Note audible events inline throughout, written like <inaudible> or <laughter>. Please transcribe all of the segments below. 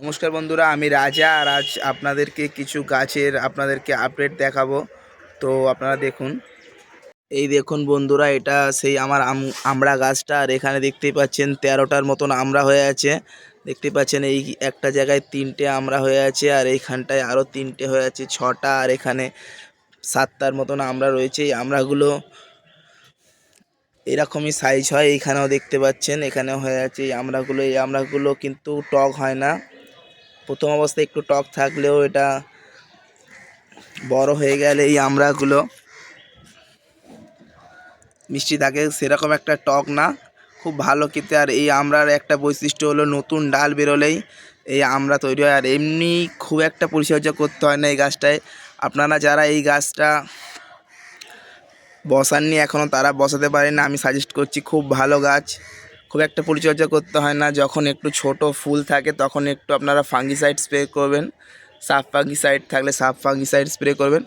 নমস্কার বন্ধুরা, আমি রাজা আর আজ আপনাদেরকে কিছু গাছের আপনাদেরকে আপডেট দেখাবো। তো আপনারা দেখুন, এই দেখুন বন্ধুরা, এটা সেই আমার আম, আমড়া গাছটা। আর এখানে দেখতেই পাচ্ছেন, তেরোটার মতন আমড়া হয়ে আছে। দেখতে পাচ্ছেন, এই একটা জায়গায় তিনটে আমড়া হয়ে আছে, আর এইখানটায় আরও তিনটে হয়ে আছে, ছটা। আর এখানে সাতটার মতন আমড়া রয়েছে। এই আমড়াগুলো এরকমই সাইজ হয়। এইখানেও দেখতে পাচ্ছেন, এখানেও হয়ে আছে এই আমড়াগুলো। এই আমড়াগুলো কিন্তু টক হয় না। প্রথম অবস্থায় একটু টক থাকলেও এটা বড় হয়ে গেলে এই আমড়াগুলো মিষ্টি থাকে সেরকম একটা টক না, খুব ভালো খেতে। আর এই আমড়ার একটা বৈশিষ্ট্য হলো নতুন ডাল বেরোলেই এই আমড়া তৈরি হয়। আর এমনি খুব একটা পরিচর্যা করতে হয় না এই গাছটায়। আপনারা যারা এই গাছটা বসাননি এখনও তারা বসাতে পারেন। না আমি সাজেস্ট করছি খুব ভালো গাছ। খুব একটা পরিচর্যা করতে হয় না। যখন একটু ছোট ফুল থাকে, তখন একটু আপনারা ফাঙ্গিসাইড স্প্রে করবেন। সাফ ফাঙ্গিসাইড থাকলে সাফ ফাঙ্গিসাইড স্প্রে করবেন।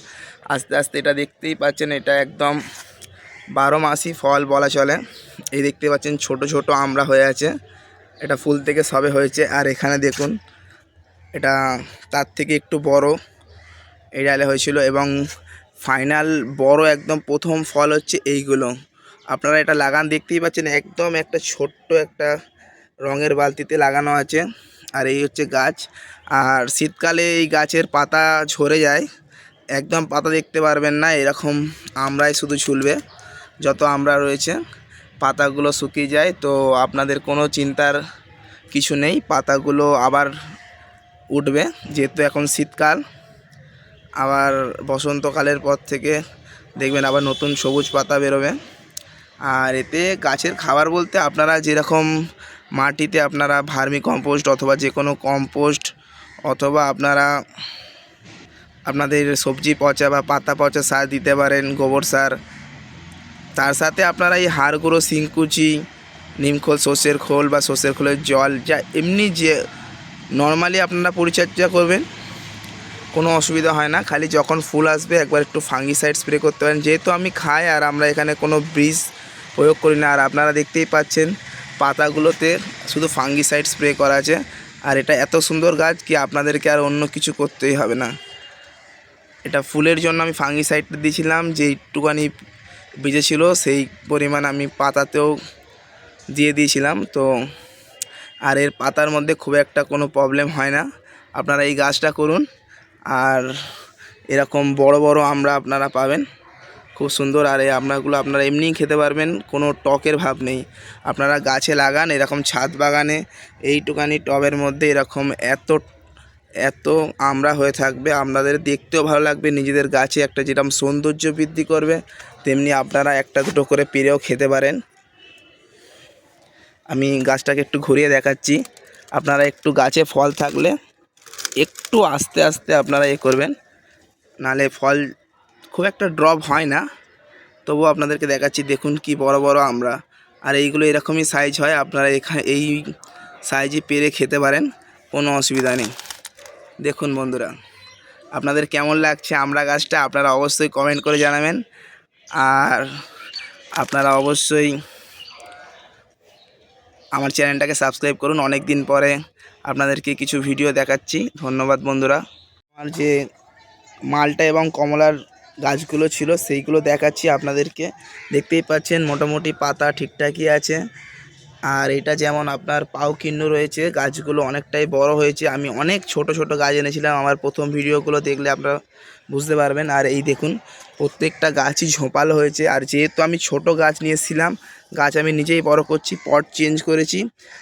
আস্তে আস্তে এটা দেখতেই পাচ্ছেন, এটা একদম বারো মাসই ফল বলা চলে। এই দেখতে পাচ্ছেন, ছোট ছোট আমড়া হয়ে আছে। এটা ফুল থেকে সবে হয়েছে। আর এখানে দেখুন, এটা তার থেকে একটু বড় এই ডালে হয়েছিল এবং ফাইনাল বড় একদম প্রথম ফল হচ্ছে এইগুলো। আপনারা এটা লাগান, দেখতেই পাচ্ছেন একদম একটা ছোট্ট একটা রঙের বালতিতে লাগানো আছে। আর এই হচ্ছে গাছ। আর শীতকালে এই গাছের পাতা ঝরে যায়। একদম পাতা দেখতে পারবেন না, এরকম আমরাই শুধু ঝুলবে, যত আমরা রয়েছে। পাতাগুলো শুকিয়ে যায়, তো আপনাদের কোনো চিন্তার কিছু নেই, পাতাগুলো আবার উঠবে, যেহেতু এখন শীতকাল। আবার বসন্তকালের পর থেকে দেখবেন আবার নতুন সবুজ পাতা বেরোবে। আর এতে গাছের খাবার বলতে আপনারা যেরকম মাটিতে আপনারা ভার্মি কম্পোস্ট অথবা যে কোনো কম্পোস্ট অথবা আপনারা আপনাদের সবজি পচা বা পাতা পচা সার দিতে পারেন, গোবর সার। তার সাথে আপনারা এই হাড় গুঁড়ো শিংকুচি, নিমখোল, সর্ষের খোল বা সর্ষের খোলের জল, যা এমনি যে নর্মালি আপনারা পরিচর্যা করবেন, কোনো অসুবিধা হয় না। খালি যখন ফুল আসবে একবার একটু ফাঙ্গিসাইড স্প্রে করতে পারেন। যেহেতু আমি খাই আর আমরা এখানে কোনো ব্রিজ প্রয়োগ করি না। আর আপনারা দেখতেই পাচ্ছেন, পাতাগুলোতে শুধু ফাঙ্গিসাইড স্প্রে করা আছে। আর এটা এত সুন্দর গাছ কি আপনাদেরকে আর অন্য কিছু করতেই হবে না। এটা ফুলের জন্য আমি ফাঙ্গিসাইডটা দিয়েছিলাম, যে একটুখানি ভিজে ছিল, সেই পরিমাণ আমি পাতাতেও দিয়ে দিয়েছিলাম। তো আর এর পাতার মধ্যে খুব একটা কোনো প্রবলেম হয় না। আপনারা এই গাছটা করুন। আর এরকম বড় বড় আমরা আপনারা পাবেন। খুব সুন্দর আর এই আমড়াগুলো আপনারা এমনিই খেতে পারবেন, কোনো টকের ভাব নেই। আপনারা গাছে লাগান, এরকম ছাদ বাগানে এইটুকানি টবের মধ্যে এরকম এত এত আমরা হয়ে থাকবে, আপনাদের দেখতেও ভালো লাগবে, নিজেদের গাছে একটা যেরকম সৌন্দর্য বৃদ্ধি করবে, তেমনি আপনারা একটা দুটো করে পেরেও খেতে পারেন। আমি গাছটাকে একটু ঘুরিয়ে দেখাচ্ছি, আপনারা একটু গাছে ফল থাকলে একটু আস্তে আস্তে আপনারা এ করবেন, নালে ফল খুব একটা ড্রপ হয় না। তবুও আপনাদেরকে দেখাচ্ছি, দেখুন কি বড় বড় আমরা। আর এইগুলো এরকমই সাইজ হয়, আপনারা এখানে এই সাইজে পেরে খেতে পারেন, কোনো অসুবিধা নেই। দেখুন বন্ধুরা, আপনাদের কেমন লাগছে আমরা গাছটা, আপনারা অবশ্যই কমেন্ট করে জানাবেন। আর আপনারা অবশ্যই আমার চ্যানেলটাকে সাবস্ক্রাইব করুন। অনেক দিন পরে আপনাদেরকে কিছু ভিডিও দেখাচ্ছি। ধন্যবাদ বন্ধুরা। আমার যে মালটা এবং কমলার গাছগুলো ছিল, সেইগুলো দেখাচ্ছি আপনাদেরকে। দেখতেই পাচ্ছেন, মোটামুটি পাতা ঠিকঠাকই আছে। আর এটা যেমন আপনার পাও কিন্নু রয়েছে, গাছগুলো অনেকটাই বড় হয়েছে। আমি অনেক ছোট ছোট গাছ এনেছিলাম, আমার প্রথম ভিডিওগুলো দেখলে আপনারা বুঝতে পারবেন। আর এই দেখুন, প্রত্যেকটা গাছই ঝোপালো হয়েছে। আর যেহেতু আমি ছোট গাছ নিয়েছিলাম গাছ আমি নিজেই বড় করছি, পট চেঞ্জ করেছি।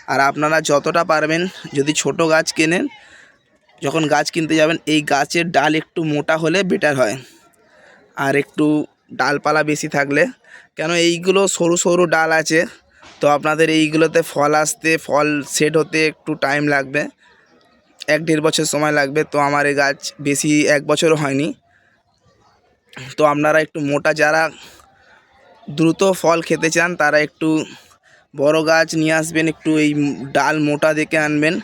আর আপনারা যতটা পারবেন, যদি ছোট গাছ কেনেন, যখন গাছ কিনতে যাবেন, এই গাছের ডাল একটু মোটা হলে বেটার হয়। আর একটু ডালপালা বেশি থাকলে। কেন এইগুলো সরু সরু ডাল আছে, তো আপনাদের এইগুলোতে ফল আসতে, ফল সেট হতে একটু টাইম লাগবে। এক দেড় বছর সময় লাগবে, তো আমার এই গাছ বেশি এক বছরও হয়নি। তো আপনারা একটু মোটা যারা দ্রুত ফল খেতে চান, তারা একটু বড় গাছ নিয়ে আসবেন, একটু এই ডাল মোটা দেখে আনবেন।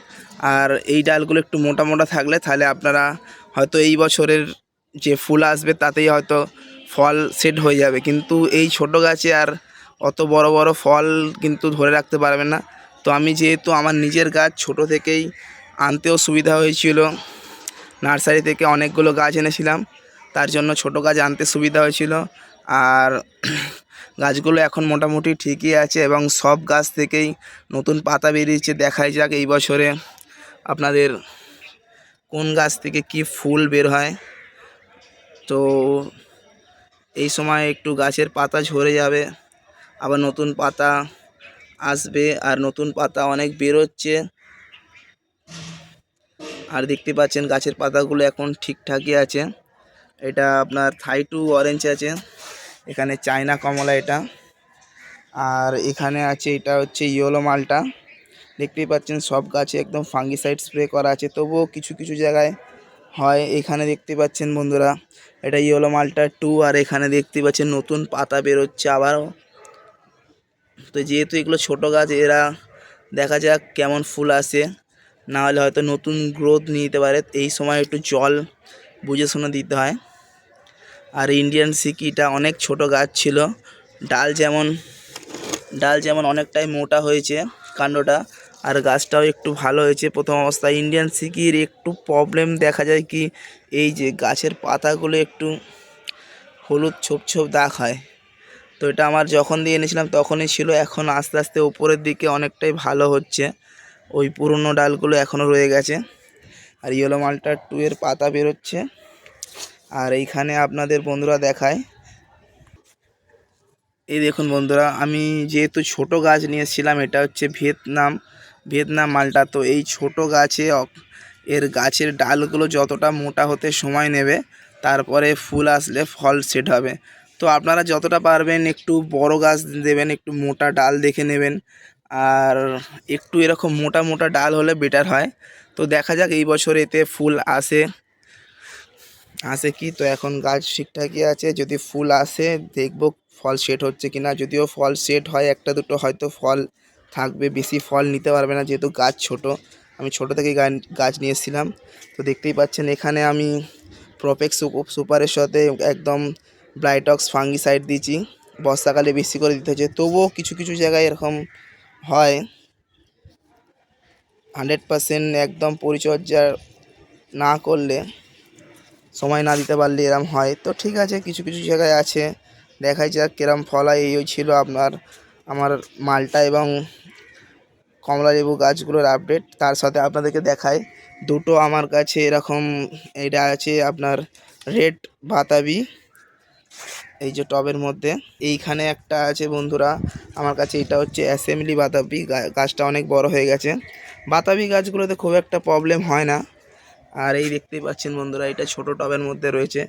আর এই ডালগুলো একটু মোটা মোটা থাকলে তাহলে আপনারা হয়তো এই বছরের যে ফুল আসবে তাতেই হয়তো ফল সেট হয়ে যাবে। কিন্তু এই ছোট গাছে আর অত বড় বড় ফল কিন্তু ধরে রাখতে পারবে না। তো আমি যেহেতু আমার নিজের গাছ ছোট থেকেই আনতেও সুবিধা হয়েছিল, নার্সারি থেকে অনেকগুলো গাছ এনেছিলাম, তার জন্য ছোট গাছ আনতে সুবিধা হয়েছিল। আর <clears throat> গাছগুলো এখন মোটামুটি ঠিকই আছে এবং সব গাছ থেকেই নতুন পাতা বেরিয়েছে। দেখাই যাক এই বছরে আপনাদের কোন গাছ থেকে কি ফুল বের হয়। তো এই সময় একটু গাছের পাতা ঝরে যাবে, আবার নতুন পাতা আসবে আর নতুন পাতা অনেক বেরোচ্ছে। আর দেখতে পাচ্ছেন গাছের পাতাগুলো এখন ঠিকঠাকই আছে। এটা আপনার থাই টু অরেঞ্জ আছে, এখানে চায়না কমলা এটা। আর এখানে আছে, এটা হচ্ছে ইয়েলো মালটা। দেখতেই পাচ্ছেন সব গাছে একদম ফাঙ্গিসাইড স্প্রে করা আছে, তবুও কিছু কিছু জায়গায় হয়। এখানে দেখতে পাচ্ছেন বন্ধুরা এটা ইয়েলো মালটা টু আর এখানে দেখতে পাচ্ছেন নতুন পাতা বেরোচ্ছে আবারও। তো যেহেতু এগুলো ছোট গাছ, এরা দেখা যাক কেমন ফুল আসে। না হলে হয়তো নতুন গ্রোথ নিতে পারে। এই সময় একটু জল বুঝে শুনে দিতে হয়। আর ইন্ডিয়ান সিকিটা অনেক ছোট গাছ ছিল। ডাল যেমন ডাল যেমন অনেকটাই মোটা হয়েছে কাণ্ডটা আর গাছটাও একটু ভালো হয়েছে প্রথম অবস্থায় ইন্ডিয়ান সিকির একটু প্রবলেম দেখা যায় কি, এই যে গাছের পাতাগুলো একটু হলুদ ছোপ ছোপ দাগ হয়। তো এটা আমার যখন দিয়ে এনেছিলাম তখনই ছিল, এখন আস্তে আস্তে উপরের দিকে অনেকটাই ভালো হচ্ছে। ওই পুরনো ডালগুলো এখনও রয়ে গেছে। আর ইয়েলো মালটা টু এর পাতা বেরোচ্ছে। আর এইখানে আপনাদের বন্ধুরা দেখায়। এই দেখুন বন্ধুরা, আমি যেহেতু ছোট গাছ নিয়েছিলাম এটা হচ্ছে ভিয়েতনাম। ভিয়েতনাম মালটা। তো এই ছোট গাছে এর গাছের ডালগুলো যতটা মোটা হতে সময় নেবে, তারপরে ফুল আসলে ফল সেট হবে। তো আপনারা যতটা পারবেন একটু বড় গাছ দেবেন, একটু মোটা ডাল দেখে নেবেন। আর একটু এরকম মোটা মোটা ডাল হলে বেটার হয়। তো দেখা যাক এই বছর এতে ফুল আসে আসে কি? তো এখন গাছ ঠিকঠাকই আছে, যদি ফুল আসে দেখব ফল সেট হচ্ছে কি না যদিও ফল সেট হয়, একটা দুটো হয়তো ফল থাকবে, বেশি ফল নিতে পারবে না, যেহেতু গাছ ছোট। আমি ছোট থেকেই গা- গাছ নিয়ে এসেছিলাম। তো দেখতেই পাচ্ছেন, এখানে আমি প্রপেক্স সুপারের সাথে একদম ব্লাইটক্স ফাঙ্গিসাইড দিয়েছি। বর্ষাকালে বেশি করে দিতে হচ্ছে। তবুও কিছু কিছু জায়গায় এরকম হয়। হান্ড্রেড পার্সেন্ট একদম পরিচর্যা না করলে, সময় না দিতে পারলে এরম হয়। তো ঠিক আছে, কিছু কিছু জায়গায় আছে। দেখাই যাক কিরম ফল হয়। এই ছিল আপনার, আমার মালটা এবং কমলা লেবু গাছগুলোর আপডেট তার সাথে আপনাদেরকে দেখাই, দুটো আমার কাছে এরকম এটা আছে আপনার রেড বাতাবি, এই যে টবের মধ্যে। এইখানে একটা আছে বন্ধুরা, আমার কাছে এটা হচ্ছে অ্যাসেম্বলি বাতাবি গাছটা অনেক বড় হয়ে গেছে। বাতাবি গাছগুলোতে খুব একটা প্রবলেম হয় না। আর এই দেখতেই পাচ্ছেন বন্ধুরা, এটা ছোট টবের মধ্যে রয়েছে।